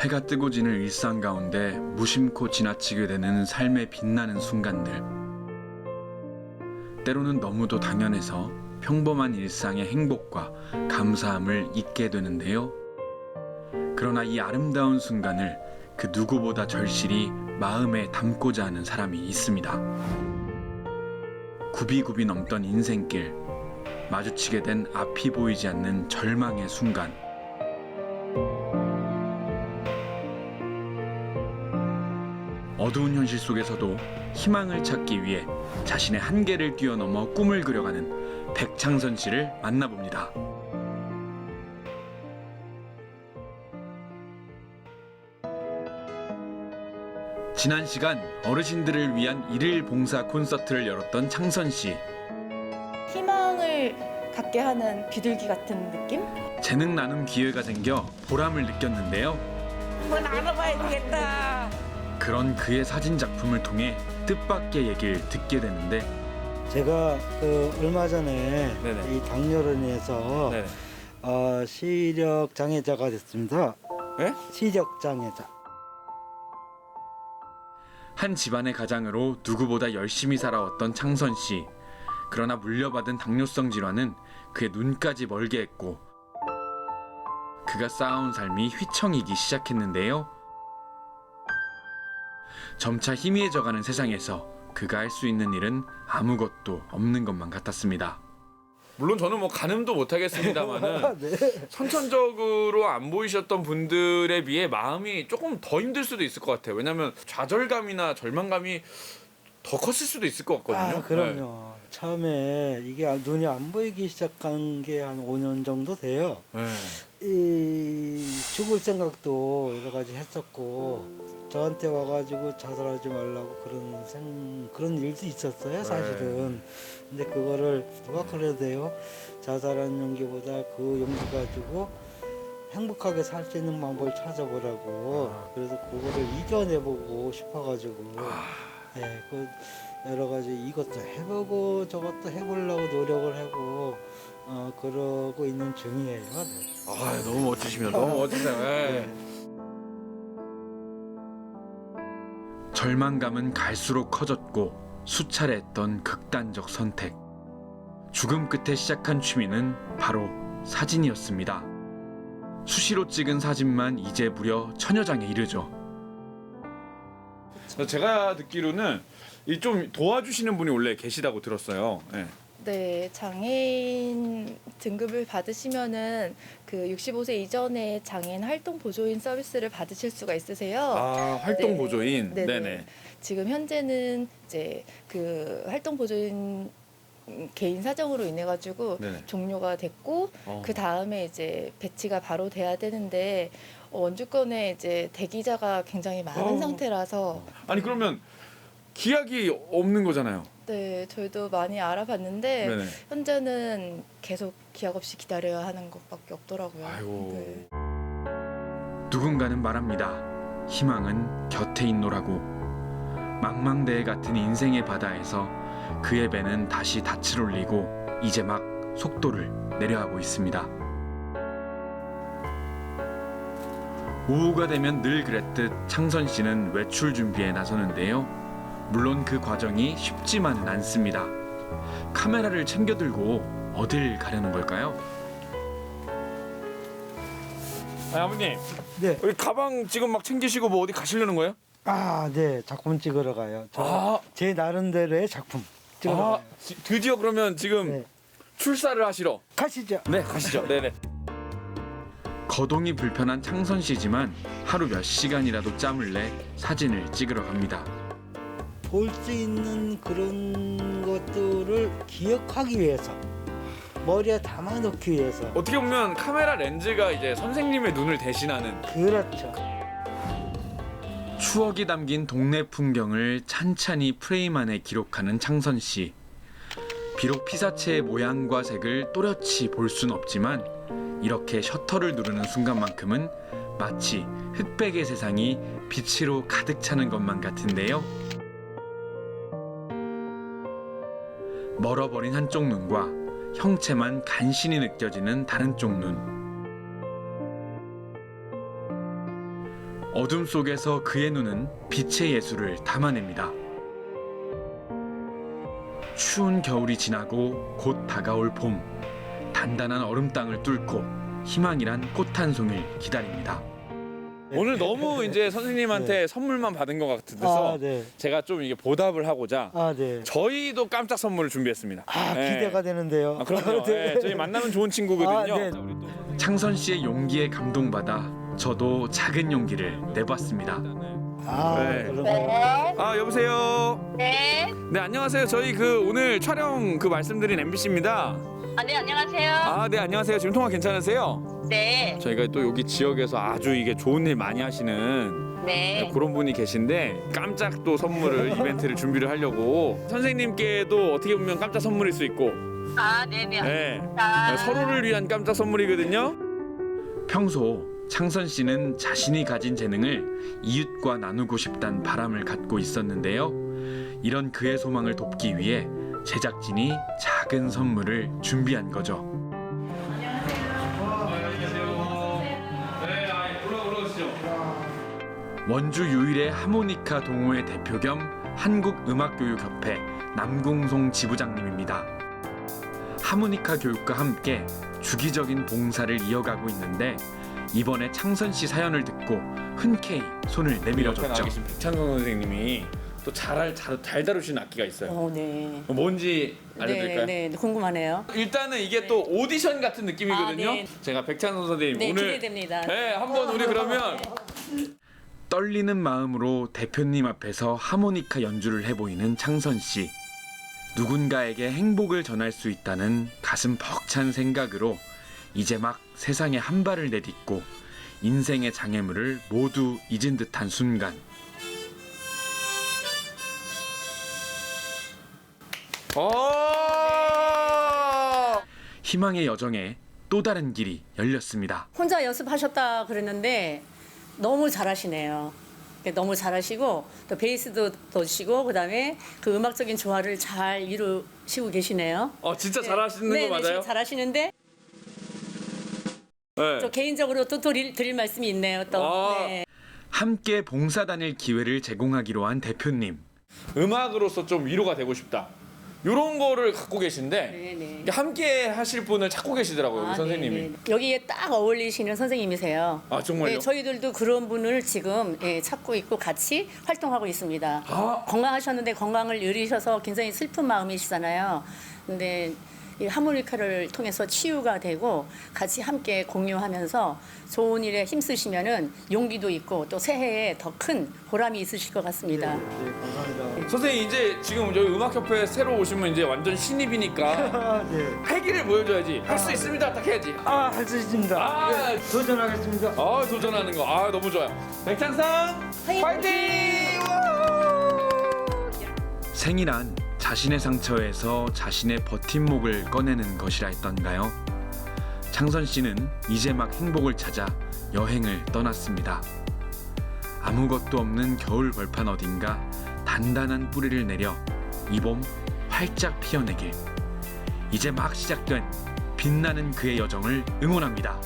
해가 뜨고 지는 일상 가운데 무심코 지나치게 되는 삶의 빛나는 순간들. 때로는 너무도 당연해서 평범한 일상의 행복과 감사함을 잊게 되는데요. 그러나 이 아름다운 순간을 그 누구보다 절실히 마음에 담고자 하는 사람이 있습니다. 굽이굽이 넘던 인생길, 마주치게 된 앞이 보이지 않는 절망의 순간. 어두운 현실 속에서도 희망을 찾기 위해 자신의 한계를 뛰어넘어 꿈을 그려가는 백창선 씨를 만나봅니다. 지난 시간 어르신들을 위한 일일 봉사 콘서트를 열었던 창선 씨. 희망을 갖게 하는 비둘기 같은 느낌? 재능 나눔 기회가 생겨 보람을 느꼈는데요. 뭐 나눠봐야 되겠다. 그런 그의 사진 작품을 통해 뜻밖의 얘기를 듣게 되는데 제가 그 얼마 전에 네네. 이 당뇨로 인해서 네. 어, 시력 장애자가 됐습니다. 네? 시력 장애자. 한 집안의 가장으로 누구보다 열심히 살아왔던 창선 씨. 그러나 물려받은 당뇨성 질환은 그의 눈까지 멀게 했고 그가 쌓아온 삶이 휘청이기 시작했는데요. 점차 희미해져가는 세상에서 그가 할 수 있는 일은 아무것도 없는 것만 같았습니다. 물론 저는 뭐 가늠도 못하겠습니다만은 네. 선천적으로 안 보이셨던 분들에 비해 마음이 조금 더 힘들 수도 있을 것 같아요. 왜냐하면 좌절감이나 절망감이 더 컸을 수도 있을 것 같거든요. 아, 그럼요. 처음에 이게 아- 눈이 안 보이기 시작한 게 한 5년 정도 돼요. 네. 이 죽을 생각도 여러 가지 했었고 저한테 와가지고 자살하지 말라고 그런 생 그런 일도 있었어요 사실은 근데 그거를 누가 그래도 돼요 자살하는 용기보다 그 용기 가지고 행복하게 살 수 있는 방법을 찾아보라고 그래서 그거를 이겨내보고 싶어가지고 예, 그 여러 가지 이것도 해보고 저것도 해보려고 노력을 하고 어, 그러고 있는 중이에요. 네. 아 너무 멋지십니다. 너무 멋지세요. 네. 절망감은 갈수록 커졌고 수차례 했던 극단적 선택. 죽음 끝에 시작한 취미는 바로 사진이었습니다. 수시로 찍은 사진만 이제 무려 천여 장에 이르죠. 제가 듣기로는 이 좀 도와주시는 분이 원래 계시다고 들었어요. 네. 네, 장애인 등급을 받으시면은 그 65세 이전에 장애인 활동 보조인 서비스를 받으실 수가 있으세요. 아 활동 네. 보조인. 네 네. 네네. 지금 현재는 이제 그 활동 보조인 개인 사정으로 인해 가지고 네네. 종료가 됐고 어. 그 다음에 이제 배치가 바로 돼야 되는데 어, 원주권에 이제 대기자가 굉장히 많은 어. 상태라서 아니 그러면 기약이 없는 거잖아요. 네 저희도 많이 알아봤는데 네네. 현재는 계속 기약 없이 기다려야 하는 것밖에 없더라고요. 아이고. 네. 누군가는 말합니다. 희망은 곁에 있노라고. 망망대해 같은 인생의 바다에서 그의 배는 다시 닻을 올리고 이제 막 속도를 내려가고 있습니다. 오후가 되면 늘 그랬듯 창선 씨는 외출 준비에 나서는데요. 물론 그 과정이 쉽지만은 않습니다. 카메라를 챙겨 들고 어딜 가려는 걸까요? 아니, 아버님 네. 여기 가방 지금 막 챙기시고 뭐 어디 가시려는 거예요? 아, 네. 작품 찍으러 가요. 저제 아, 나름대로의 작품 찍으러 아 가요. 지- 드디어 그러면 지금 네. 출사를 하시러. 가시죠. 네 가시죠. 네네. 거동이 불편한 창선 씨지만 하루 몇 시간이라도 짬을 내 사진을 찍으러 갑니다. 볼 수 있는 그런 것들을 기억하기 위해서 머리에 담아 놓기 위해서 어떻게 보면 카메라 렌즈가 이제 선생님의 눈을 대신하는. 그렇죠. 추억이 담긴 동네 풍경을 찬찬히 프레임 안에 기록하는 창선 씨. 비록 피사체의 모양과 색을 또렷이 볼 순 없지만 이렇게 셔터를 누르는 순간만큼은 마치 흑백의 세상이 빛으로 가득 차는 것만 같은데요. 멀어버린 한쪽 눈과 형체만 간신히 느껴지는 다른 쪽 눈. 어둠 속에서 그의 눈은 빛의 예술을 담아냅니다. 추운 겨울이 지나고 곧 다가올 봄. 단단한 얼음 땅을 뚫고 희망이란 꽃 한 송이를 기다립니다. 오늘 너무 이제 선생님한테 선물만 받은 것 같아서 아, 네. 제가 좀 이게 보답을 하고자 아, 네. 저희도 깜짝 선물을 준비했습니다. 아, 네. 기대가 되는데요. 아, 그럼요. 네. 네, 저희 만나면 좋은 친구거든요. 아, 네. 창선 씨의 용기에 감동받아 저도 작은 용기를 내봤습니다. 아, 네. 그러면 아 여보세요. 네. 네 안녕하세요. 저희 그 오늘 촬영 그 말씀드린 MBC입니다. 아, 네, 안녕하세요. 아 네 안녕하세요. 지금 통화 괜찮으세요? 네. 저희가 또 여기 지역에서 아주 이게 좋은 일 많이 하시는 네. 그런 분이 계신데 깜짝 또 선물을 이벤트를 준비를 하려고 선생님께도 어떻게 보면 깜짝 선물일 수 있고 아, 네 네. 네. 아, 서로를 위한 깜짝 선물이거든요. 평소 창선 씨는 자신이 가진 재능을 이웃과 나누고 싶단 바람을 갖고 있었는데요. 이런 그의 소망을 돕기 위해 제작진이 작은 선물을 준비한 거죠. 원주 유일의 하모니카 동호회 대표 겸 한국음악교육협회 남궁송 지부장님입니다. 하모니카 교육과 함께 주기적인 봉사를 이어가고 있는데 이번에 창선 씨 사연을 듣고 흔쾌히 손을 내밀어줬죠. 백찬선 선생님이 또잘잘잘 다루시는 악기가 있어요. 어, 네. 뭔지 알려드릴까요? 네, 네, 궁금하네요. 일단은 이게 또 오디션 같은 느낌이거든요. 아, 네. 제가 백찬선 선생님 네, 오늘 기대됩니다. 네 한번 우리 그러면 떨리는 마음으로 대표님 앞에서 하모니카 연주를 해보이는 창선 씨. 누군가에게 행복을 전할 수 있다는 가슴 벅찬 생각으로 이제 막 세상에 한 발을 내딛고 인생의 장애물을 모두 잊은 듯한 순간. 어 희망의 여정에 또 다른 길이 열렸습니다. 혼자 연습하셨다 그랬는데 너무 잘하시네요. 네, 너무 잘하시고 또 베이스도 넣으시고 그다음에 그 음악적인 조화를 잘 이루시고 계시네요. 어, 진짜 네. 잘하시는 네, 거 네, 맞아요? 잘하시는데 네. 또 개인적으로 또 드릴, 드릴 말씀이 있네요. 또 아. 네. 함께 봉사 다닐 기회를 제공하기로 한 대표님. 음악으로서 좀 위로가 되고 싶다. 이런 거를 갖고 계신데 네, 네. 이게 함께 하실 분을 찾고 계시더라고요, 우리 아, 선생님이. 네, 네. 여기에 딱 어울리시는 선생님이세요. 아 정말요? 네, 저희들도 그런 분을 지금 예, 찾고 있고 같이 활동하고 있습니다. 아. 건강하셨는데 건강을 잃으셔서 굉장히 슬픈 마음이시잖아요. 근데 이 하모니카를 통해서 치유가 되고 같이 함께 공유하면서 좋은 일에 힘쓰시면은 용기도 있고 또 새해에 더 큰 보람이 있으실 것 같습니다. 네, 감사합니다. 선생님 이제 지금 저희 음악협회 새로 오시면 이제 완전 신입이니까 아, 네. 패기를 보여줘야지. 할 수 있습니다. 딱 해야지. 아, 할 수 있습니다. 아. 네, 도전하겠습니다. 아 도전하는 거. 아 너무 좋아요. 백창선 파이팅! 생이란 자신의 상처에서 자신의 버팀목을 꺼내는 것이라 했던가요? 창선 씨는 이제 막 행복을 찾아 여행을 떠났습니다. 아무것도 없는 겨울 벌판 어딘가 단단한 뿌리를 내려 이 봄 활짝 피어내길. 이제 막 시작된 빛나는 그의 여정을 응원합니다.